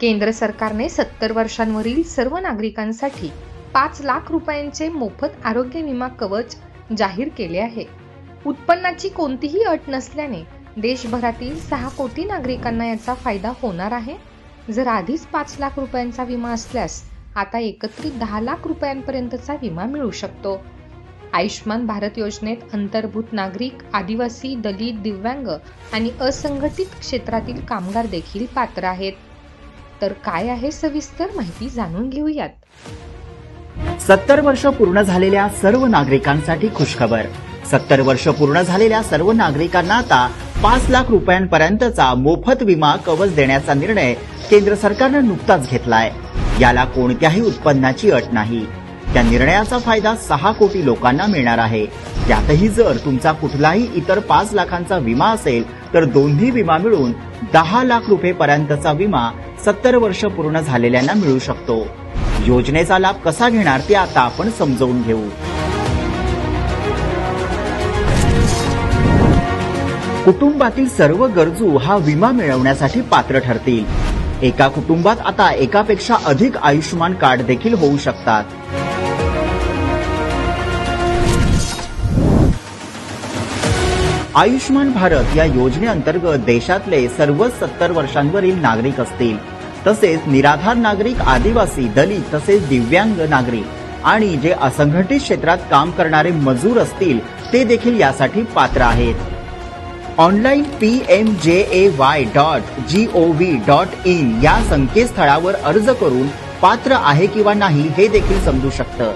केंद्र सरकारने सत्तर वर्षांवरील सर्व नागरिकांसाठी पाच लाख रुपयांचे मोफत आरोग्य विमा कवच जाहीर केले आहे. उत्पन्नाची कोणतीही अट नसल्याने देशभरातील सहा कोटी नागरिकांना याचा फायदा होणार आहे. जर आधीच पाच लाख रुपयांचा विमा असल्यास आता एकत्रित दहा लाख रुपयांपर्यंतचा विमा मिळू शकतो. आयुष्मान भारत योजनेत अंतर्भूत नागरिक आदिवासी दलित दिव्यांग आणि असंघटित क्षेत्रातील कामगार देखील पात्र आहेत. तर काय आहे सविस्तर माहिती जाणून घेऊयात. सत्तर वर्ष पूर्ण झालेल्या सर्व नागरिकांसाठी खुशखबर. सत्तर वर्ष पूर्ण झालेल्या सर्व नागरिकांना आता पाच लाख रुपयांपर्यंतचा मोफत विमा कवच देण्याचा निर्णय केंद्र सरकारनं नुकताच घेतलाय. याला कोणत्याही उत्पन्नाची अट नाही. त्या निर्णयाचा फायदा सहा कोटी लोकांना मिळणार आहे. त्यातही जर तुमचा कुठलाही इतर पाच लाखांचा विमा असेल तर दोन्ही विमा मिळून दहा लाख रुपये पर्यंतचा विमा सत्तर वर्ष पूर्ण झालेल्यांना मिळू शकतो. योजनेचा लाभ कसा घेणार ते आता आपण समजावून घेऊ. कुटुंबातील सर्व गरजू हा विमा मिळवण्यासाठी पात्र ठरतील. एका कुटुंबात आता एकापेक्षा अधिक आयुष्यमान कार्ड देखील होऊ शकतात. आयुष्यमान भारत या योजनेअंतर्गत देशातले सर्व सत्तर वर्षांवरील नागरिक असतील. तसेच निराधार नागरिक आदिवासी दलित तसेच दिव्यांग नागरिक आणि जे असंघटित क्षेत्रात काम करणारे मजूर असतील ते देखील यासाठी पात्र आहेत. Online P M J A Y dot G O V dot in या संकेतस्थळावर अर्ज करून पात्र आहे किंवा नाही हे देखील समजू शकतं.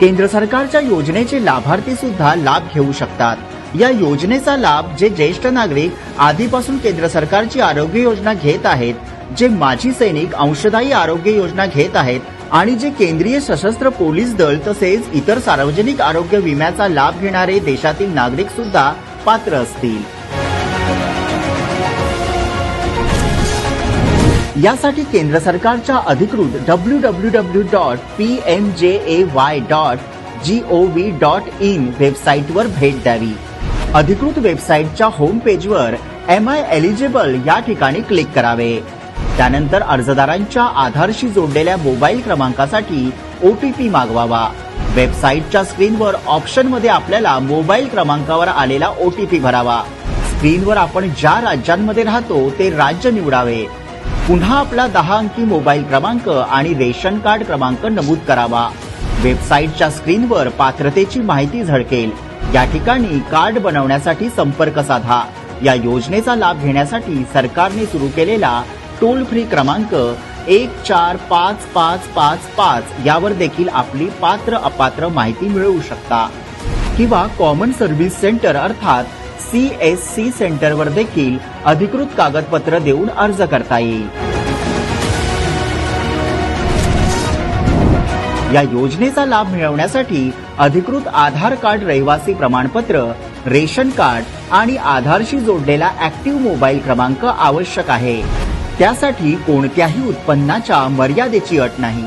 केंद्र सरकारच्या योजनेचे लाभार्थी सुद्धा लाभ घेऊ शकतात. या योजनेचा लाभ जे ज्येष्ठ नागरिक आधीपासून केंद्र सरकारची आरोग्य योजना घेत आहेत जे माजी सैनिक अंशदायी आरोग्य योजना घेत आहेत आणि जे केंद्रीय सशस्त्र पोलीस दल तसेच इतर सार्वजनिक आरोग्य विम्याचा लाभ घेणारे देशातील नागरिक सुद्धा पात्र असतील. यासाठी केंद्र सरकारच्या अधिकृत W W W dot P M J A Y dot G O V dot in वेबसाईटवर भेट द्यावी. अधिकृत वेबसाईटच्या होम पेजवर एम आय एलिजिबल या ठिकाणी क्लिक करावे. त्यानंतर अर्जदारांच्या आधारशी जोडलेल्या मोबाईल क्रमांकासाठी ओटीपी मागवावा. वेबसाईटच्या स्क्रीनवर ऑप्शनमध्ये आपल्याला मोबाईल क्रमांकावर आलेला ओटीपी भरावा. स्क्रीनवर आपण ज्या राज्यांमध्ये राहतो ते राज्य निवडावे. पुन्हा आपला दहा अंकी मोबाईल क्रमांक आणि रेशन कार्ड क्रमांक नमूद करावा. वेबसाईटच्या स्क्रीनवर पात्रतेची माहिती झळकेल. या ठिकाणी कार्ड बनवण्यासाठी संपर्क साधा. या योजनेचा लाभ घेण्यासाठी सरकारने सुरू केलेला टोल फ्री क्रमांक एक चार पाच पाच पाच पाच यावर देखील आपली पात्र अपात्र माहिती मिळवू शकता. किंवा कॉमन सर्व्हिस सेंटर अर्थात सी एस सी सेंटरवर देखील अधिकृत कागदपत्र देऊन अर्ज करता येईल. या योजनेचा लाभ मिळवण्यासाठी अधिकृत आधार कार्ड रहिवासी प्रमाणपत्र रेशन कार्ड आणि आधारशी जोडलेला ऍक्टिव्ह मोबाईल क्रमांक आवश्यक आहे. त्यासाठी कोणत्याही उत्पन्नाच्या मर्यादेची अट नाही.